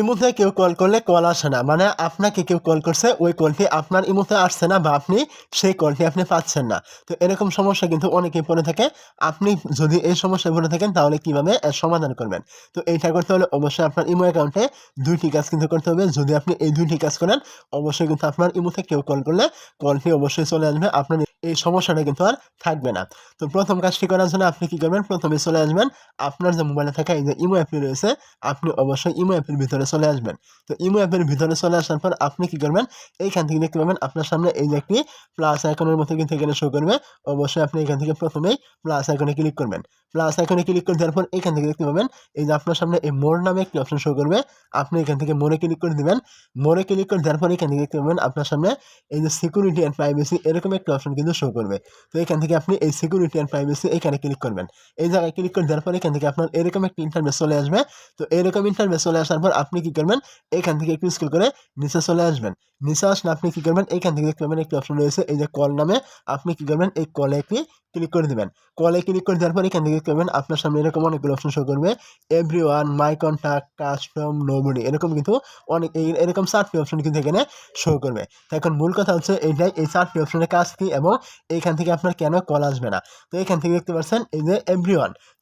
ইমোতে কেউ কল করলে কল আসে না। মানে আপনাকে কেউ কল করছে, ওই কলটি আপনার ইমোতে আসছে না বা আপনি সেই কলটি আপনি পাচ্ছেন না। তো এরকম সমস্যা কিন্তু অনেকেই পড়ে থাকে। আপনি যদি এই সমস্যায় পড়ে থাকেন, তাহলে কীভাবে সমাধান করবেন? তো এইটা করতে হলে অবশ্যই আপনার ইমো অ্যাকাউন্টে দুইটি কাজ কিন্তু করতে হবে। যদি আপনি এই দুইটি কাজ করেন, অবশ্যই কিন্তু আপনার ইমোতে কেউ কল করলে কলটি অবশ্যই চলে আসবে। আপনার এই সমস্যাটা কিন্তু আর থাকবে না। তো প্রথম কাজটি করার জন্য আপনি কি করবেন? প্রথমে চলে আসবেন। আপনার যে মোবাইলে থাকা এই যে ইমো অ্যাপটি রয়েছে, আপনি অবশ্যই ইমো অ্যাপের ভিতরে চলে আসবেন। তো ইমো অ্যাপের ভিতরে চলে আসার পর আপনি কি করবেন? এইখান থেকে দেখতে পাবেন আপনার সামনে এই যে একটি প্লাস আইকনের মতো কিন্তু এখানে শো করবে। অবশ্যই আপনি এখান থেকে প্রথমেই প্লাস আইকনে ক্লিক করবেন। প্লাস আইকনে ক্লিক করে দেওয়ার পর এখান থেকে দেখতে পাবেন এই যে আপনার সামনে এই মোর নামে একটি অপশন শো করবে। আপনি এখান থেকে মোরে ক্লিক করে দিবেন। মোরে ক্লিক করে দেওয়ার পর এখান থেকে দেখতে পাবেন আপনার সামনে এই যে সিকিউরিটি অ্যান্ড প্রাইভেসি এরকম একটা অপশন কিন্তু শো করবে। তো এখান থেকে আপনি এই সিকিউরিটি অ্যান্ড প্রাইভেসি এখানে ক্লিক করবেন। এই জায়গায় ক্লিক করে দেওয়ার পর এখান থেকে আপনার এরকম একটা ইন্টারভেস চলে আসবে। তো এরকম ইন্টারভেস চলে আসার পর আপনি কি করবেন? এখান থেকে একটু স্কুল করে নিচে চলে আসবেন। নিচে আসলে আপনি কি করবেন? এখান থেকে দেখতে পাবেন একটি অপশন রয়েছে, এই যে কল নামে। আপনি কি করবেন? এই কলে একটি ক্লিক করে দেবেন। কলে ক্লিক করে দেওয়ার পর এখান থেকে দেখতে পাবেন আপনার সামনে এরকম অনেকগুলো অপশন শো করবে। Everyone my contact custom nobody এরকম কিন্তু অনেক এরকম চারটি অপশন কিন্তু এখানে শো করবে। তো এখন মূল কথা হচ্ছে এইটাই, এই চারটি অপশনের কাজ কি এবং এইখান থেকে আপনার কেন কল আসবে না? তো এখান থেকে দেখতে পাচ্ছেন এই যে এভরি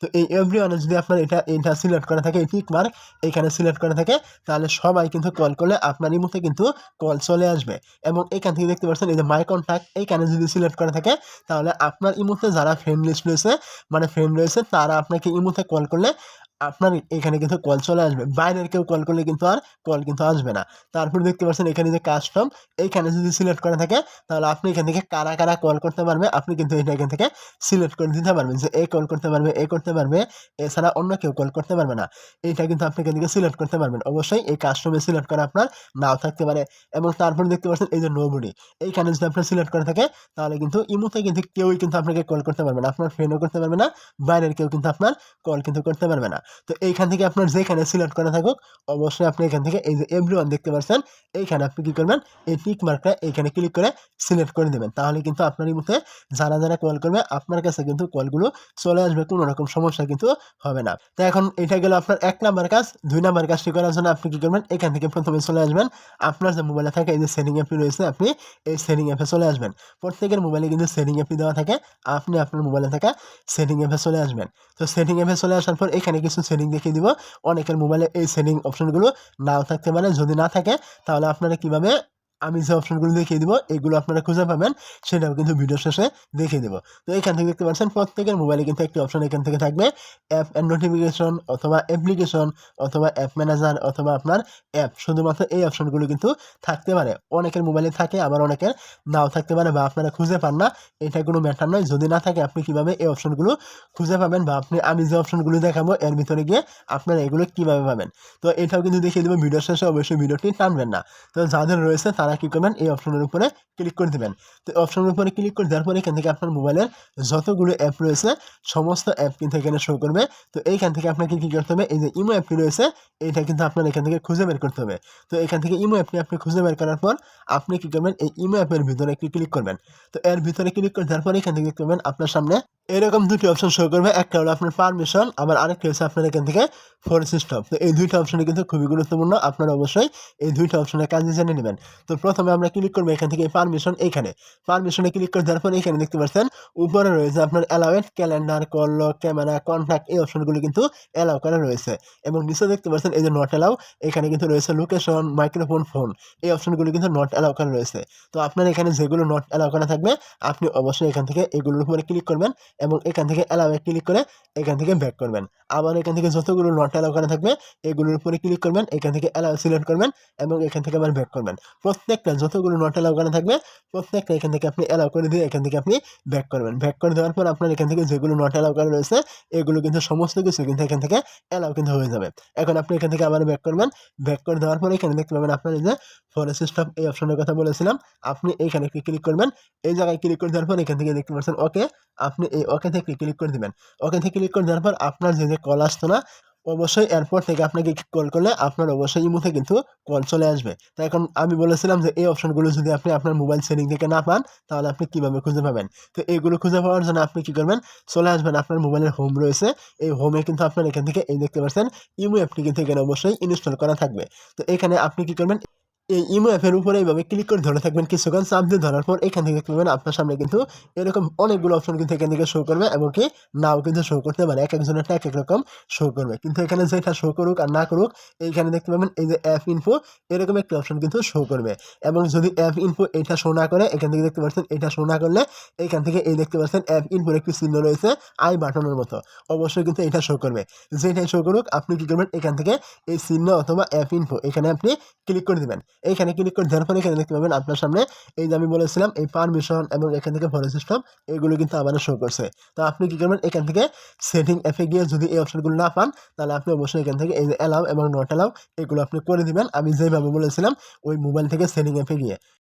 তো এই এভরি ওয়ানে যদি আপনার এটা এটা সিলেক্ট করা থাকে, এই টিক মার্ক এখানে সিলেক্ট করা থাকে, তাহলে সবাই কিন্তু কল করলে আপনার এই মুহূর্তে কিন্তু কল চলে আসবে। এবং এখান থেকে দেখতে পাচ্ছেন এই যে মাই কন্ট্যাক্ট এইখানে যদি সিলেক্ট করে থাকে, তাহলে আপনার ইমুতে যারা ফ্রেন্ড লিস্ট রয়েছে মানে ফ্রেন্ড রয়েছে, তারা আপনাকে ইমুতে কল করলে আপনার এখানে কিন্তু কল চলে আসবে। বাইরের কেউ কল করলে কিন্তু আর কল কিন্তু আসবে না। তারপর দেখতে পাচ্ছেন এখানে যে কাস্টম এইখানে যদি সিলেক্ট করা থাকে, তাহলে আপনি এখান থেকে কারা কারা কল করতে পারবে, আপনি কিন্তু এটা এখান থেকে সিলেক্ট করে দিতে পারবেন যে এ কল করতে পারবে, এ করতে পারবে, এছাড়া অন্য কেউ কল করতে পারবে না। এইটা কিন্তু আপনি এখান থেকে সিলেক্ট করতে পারবেন। অবশ্যই এই কাস্টমে সিলেক্ট করা আপনার নাও থাকতে পারে। এবং তারপর দেখতে পাচ্ছেন এই যে নোবডি এইখানে যদি আপনার সিলেক্ট করে থাকে, তাহলে কিন্তু ইমুতে কিন্তু কেউই কিন্তু আপনাকে কল করতে পারবে না। আপনার ফ্রেন্ডও করতে পারবে না, বাইরের কেউ কিন্তু আপনার কল কিন্তু করতে পারবে না। তো এইখান থেকে আপনার যেখানে সিলেক্ট করা থাকুক, অবশ্যই আপনি এখান থেকে এই যে এভরি দেখতে পাচ্ছেন, এইখানে আপনি কী করবেন, এই টিক মার্কটা এইখানে ক্লিক করে সিলেক্ট করে দেবেন তাহলে কিন্তু আপনার এই মুহূর্তে যারা যারা কল করবে, আপনার কাছে কিন্তু কলগুলো চলে আসবে, কোনো রকম সমস্যা কিন্তু হবে না। তো এখন এটা গেল আপনার এক নাম্বার কাজ, দুই নাম্বার কাজটি করার জন্য আপনি কী করবেন, এখান থেকে প্রথমে চলে আসবেন। আপনার যে মোবাইলে থাকে, এই যে সেটিং অ্যাপটি রয়েছে, আপনি এই সেটিং অ্যাপে চলে আসবেন। প্রত্যেকের মোবাইলে কিন্তু সেটিং অ্যাপটি দেওয়া থাকে, আপনি আপনার মোবাইলে থাকা সেটিং অ্যাপে চলে আসবেন। তো সেটিং অ্যাপে চলে আসার পর এখানে কিছু সেটিং দেখিয়ে দিব। অনেকের মোবাইলে এই সেটিং অপশনগুলো নাও থাকতে পারে। যদি না থাকে, তাহলে আপনারা কীভাবে আমি যে অপশনগুলো দেখিয়ে দিব, এগুলো আপনারা খুঁজে পাবেন সেটাও কিন্তু ভিডিও শেষে দেখিয়ে দেবো। তো এখান থেকে দেখতে পাচ্ছেন, প্রত্যেকের মোবাইলে কিন্তু একটি অপশন এখান থেকে থাকবে অ্যাপ অ্যান্ড নোটিফিকেশন অথবা অ্যাপ্লিকেশন অথবা অ্যাপ ম্যানেজার অথবা আপনার অ্যাপ শুধুমাত্র এই অপশনগুলো কিন্তু থাকতে পারে। অনেকের মোবাইলে থাকে, আবার অনেকের নাও থাকতে পারে বা আপনারা খুঁজে পান না। এটা কোনো ম্যাটার নয়। যদি না থাকে, আপনি কীভাবে এই অপশনগুলো খুঁজে পাবেন বা আপনি, আমি যে অপশনগুলো দেখাবো, এর ভিতরে গিয়ে আপনারা এগুলো কীভাবে পাবেন? তো এটাও কিন্তু দেখিয়ে দেবো ভিডিও শেষে অবশ্যই ভিডিওটি টানবেন না। তো যাদের রয়েছে, তারা কী করবেন? এই অপশনের উপরে ক্লিক করে দেবেন। তো অপশনের উপরে ক্লিক করে দেওয়ার পরে এখান থেকে আপনার মোবাইলের যতগুলো অ্যাপ রয়েছে, সমস্ত অ্যাপ কিন্তু এখানে শো করবে। তো এইখান থেকে আপনাকে কী করতে হবে? এই যে ইমো অ্যাপটি রয়েছে, এইটা কিন্তু আপনার এখান থেকে খুঁজে বের করতে হবে। তো এখান থেকে ইমো অ্যাপটি আপনি খুঁজে বের করার পর আপনি কী করবেন? এই ইমো অ্যাপের ভিতরে একটি ক্লিক করবেন। তো এর ভিতরে ক্লিক করে দেওয়ার পরে এখান থেকে পাবেন আপনার সামনে এরকম দুটি অপশন শো করবে। একটা হলো আপনার পারমিশন আবার আরেকটি হচ্ছে আপনার এখান থেকে ফোর্স স্টপ তো এই দুইটা অপশনে কিন্তু খুবই গুরুত্বপূর্ণ। আপনারা অবশ্যই এই দুইটা অপশনের কাজে জেনে নেবেন। তো প্রথমে আমরা ক্লিক করব এখান থেকে পারমিশন এইখানে পারমিশনে ক্লিক করে দেওয়ার পরে এখানে দেখতে পাচ্ছেন, উপরে রয়েছে আপনার allowed calendar call camera contact এই অপশনগুলো কিন্তু অ্যালাউ করা রয়েছে। এবং নিচে দেখতে পাচ্ছেন, এই যে নট অ্যালাউ এখানে কিন্তু রয়েছে লোকেশন মাইক্রোফোন ফোন এই অপশনগুলো কিন্তু নট অ্যালাউ করা রয়েছে। তো আপনার এখানে যেগুলো নট অ্যালাউ করা থাকবে, আপনি অবশ্যই এখান থেকে এগুলোর উপরে ক্লিক করবেন। এবং এখান থেকে অ্যালাউয়ে ক্লিক করে এখান থেকে ব্যাক করবেন আবার এখান থেকে যতগুলো নট অ্যালাউ করা থাকবে এগুলোর উপরে ক্লিক করবেন এখান থেকে অ্যালাউ সিলেক্ট করবেন এবং এখান থেকে আবার ব্যাক করবেন প্রত্যেকটা যতগুলো নট অ্যালাউ করা থাকবে প্রত্যেকটা এখান থেকে আপনি অ্যালাউ করে দিয়ে এখান থেকে আপনি ব্যাক করবেন ব্যাক করে দেওয়ার পর আপনার এখান থেকে যেগুলো নট অ্যালাউ করা রয়েছে এগুলো কিন্তু সমস্ত কিছু কিন্তু এখান থেকে অ্যালাউ কিন্তু হয়ে যাবে এখন আপনি এখান থেকে আবার ব্যাক করবেন ব্যাক করে দেওয়ার পর এখানে দেখতে পাবেন আপনার এই যে ফরেস্ট স্টপ এই অপশনের কথা বলেছিলাম আপনি একটি ক্লিক করবেন এই জায়গায় ক্লিক করে দেওয়ার পর এখান থেকে দেখতে পাচ্ছেন ওকে আপনি এই ওকে থেকে ক্লিক করে দেবেন। ওকে থেকে ক্লিক করে দেওয়ার পর আপনার যে যে কল আসতো না, অবশ্যই এরপর থেকে আপনাকে কল করলে আপনার অবশ্যই ইমোতে কিন্তু কল চলে আসবে। তো এখন আমি বলেছিলাম যে, এই অপশনগুলো যদি আপনি আপনার মোবাইল সেটিং থেকে না পান, তাহলে আপনি কীভাবে খুঁজে পাবেন? তো এইগুলো খুঁজে পাওয়ার জন্য আপনি কী করবেন? চলে আসবেন আপনার মোবাইলের হোম রয়েছে। এই হোমে কিন্তু আপনার এখান থেকে এই দেখতে পাচ্ছেন, ইমো অ্যাপটি কিন্তু এখানে অবশ্যই ইনস্টল করা থাকবে। তো এখানে আপনি কী করবেন? এই ইমো অ্যাপের উপরে এইভাবে ক্লিক করে ধরে থাকবেন কিছুক্ষণ চাপ দিয়ে ধরার পর এখান থেকে দেখতে পাবেন আপনার সামনে কিন্তু এরকম অনেকগুলো অপশন কিন্তু এখান থেকে শো করবে এবং কি নাও কিন্তু শো করতে পারে। এক একজনের এক এক রকম শো করবে। কিন্তু এখানে যেটা শো করুক আর না করুক, এইখানে দেখতে পাবেন এই যে অ্যাপ ইনফো এরকম একটি অপশন কিন্তু শো করবে। এবং যদি অ্যাপ ইনফো এটা শো না করে, এখান থেকে দেখতে পাচ্ছেন এটা শো না করলে এখান থেকে এই দেখতে পাচ্ছেন অ্যাপ ইনফোর একটি চিহ্ন রয়েছে আই বাটনের মতো। অবশ্যই কিন্তু এটা শো করবে। যেটাই শো করুক, আপনি কি করবেন? এখান থেকে এই চিহ্ন অথবা অ্যাপ ইনফো এখানে আপনি ক্লিক করে দিবেন। এইখানে ক্লিক করে দেওয়ার পরে এখানে দেখতে পাবেন আপনার সামনে এই যে আমি বলেছিলাম এই পারমিশন এবং এখান থেকে ফলো সিস্টেম এগুলো কিন্তু আবারও শো করছে। তো আপনি কী করবেন? এখান থেকে সেটিং অ্যাপে গিয়ে যদি এই অপশানগুলো না পান, তাহলে আপনি অবশ্যই এখান থেকে এই যে অ্যালাউ এবং নট অ্যালাউ এগুলো আপনি করে দিবেন। আমি যেভাবে বলেছিলাম, ওই মোবাইল থেকে সেটিং অ্যাপে গিয়ে।